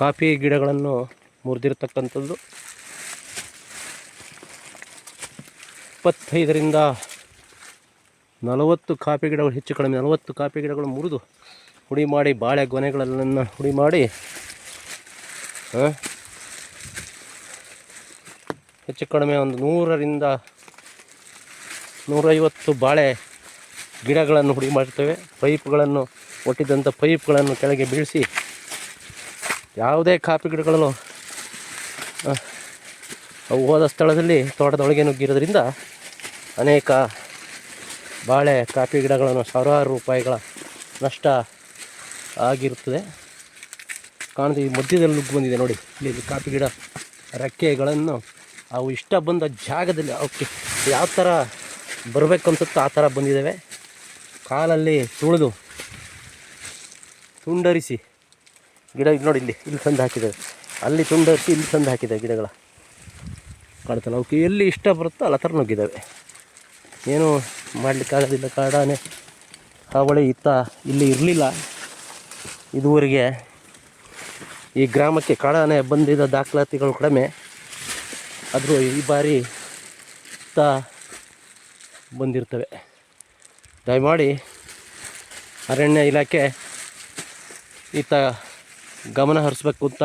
Coffee ಗಿಡಗಳನ್ನು ಮುರಿದಿರ್ತಕ್ಕಂಥದ್ದು. ಇಪ್ಪತ್ತೈದರಿಂದ ನಲವತ್ತು ಕಾಫಿ ಗಿಡಗಳು, ಹೆಚ್ಚು ಕಡಿಮೆ ನಲವತ್ತು ಕಾಫಿ ಗಿಡಗಳು ಮುರಿದು ಹುಡಿ ಮಾಡಿ ಬಾಳೆ ಗೊನೆಗಳನ್ನು ಹುಡಿ ಮಾಡಿ ಹೆಚ್ಚು ಕಡಿಮೆ ಒಂದು ನೂರರಿಂದ ನೂರೈವತ್ತು ಬಾಳೆ ಗಿಡಗಳನ್ನು ಹುಡಿ ಮಾಡ್ತೇವೆ. ಪೈಪ್ಗಳನ್ನು ಒಟ್ಟಿದ್ದಂಥ ಪೈಪ್ಗಳನ್ನು ಕೆಳಗೆ ಬೀಳಿಸಿ ಯಾವುದೇ ಕಾಫಿ ಗಿಡಗಳನ್ನು ಅವು ಹೋದ ಸ್ಥಳದಲ್ಲಿ ತೋಟದೊಳಗೆ ನುಗ್ಗಿರೋದ್ರಿಂದ ಅನೇಕ ಬಾಳೆ ಕಾಫಿ ಗಿಡಗಳನ್ನು ಸಾವಿರಾರು ರೂಪಾಯಿಗಳ ನಷ್ಟ ಆಗಿರುತ್ತದೆ. ಕಾಣುತ್ತೆ, ಈ ಮಧ್ಯದಲ್ಲಿ ನುಗ್ಗಿ ಬಂದಿದೆ ನೋಡಿ. ಇಲ್ಲಿ ಕಾಫಿ ಗಿಡ ರೆಕ್ಕೆಗಳನ್ನು ಅವು ಇಷ್ಟ ಬಂದ ಜಾಗದಲ್ಲಿ ಅವಕ್ಕೆ ಯಾವ ಥರ ಬರಬೇಕು ಅನ್ಸುತ್ತೋ ಆ ಥರ ಬಂದಿದ್ದಾವೆ. ಕಾಲಲ್ಲಿ ತುಳಿದು ತುಂಡರಿಸಿ ಗಿಡ ಇಲ್ಲಿ ನೋಡಿ ಇಲ್ಲಿ ಇಲ್ಲಿ ತಂದು ಹಾಕಿದ್ದಾವೆ ಅಲ್ಲಿ ತುಂಡರಿಸಿ ಇಲ್ಲಿ ತಂದು ಹಾಕಿದೆ ಗಿಡಗಳ. ಕಾಡ್ತಲ್ಲ ಅವಕ್ಕೆ ಎಲ್ಲಿ ಇಷ್ಟ ಬರುತ್ತೋ ಅಲ್ಲ ಥರ ನುಗ್ಗಿದ್ದಾವೆ. ಏನೂ ಮಾಡಲಿಕ್ಕಾಗೋದಿಲ್ಲ ಕಾಡಾನೆ ಹಾವಳಿ ಇತ್ತ, ಇಲ್ಲಿ ಇರಲಿಲ್ಲ. ಇದುವರೆಗೆ ಈ ಗ್ರಾಮಕ್ಕೆ ಕಾಡಾನೆ ಬಂದಿದ್ದ ದಾಖಲಾತಿಗಳು ಕಡಿಮೆ. ಆದರೂ ಈ ಬಾರಿ ಇತ್ತ ಬಂದಿರ್ತವೆ. ದಯಮಾಡಿ ಅರಣ್ಯ ಇಲಾಖೆ ಈತ ಗಮನ ಹರಿಸ್ಬೇಕು ಅಂತ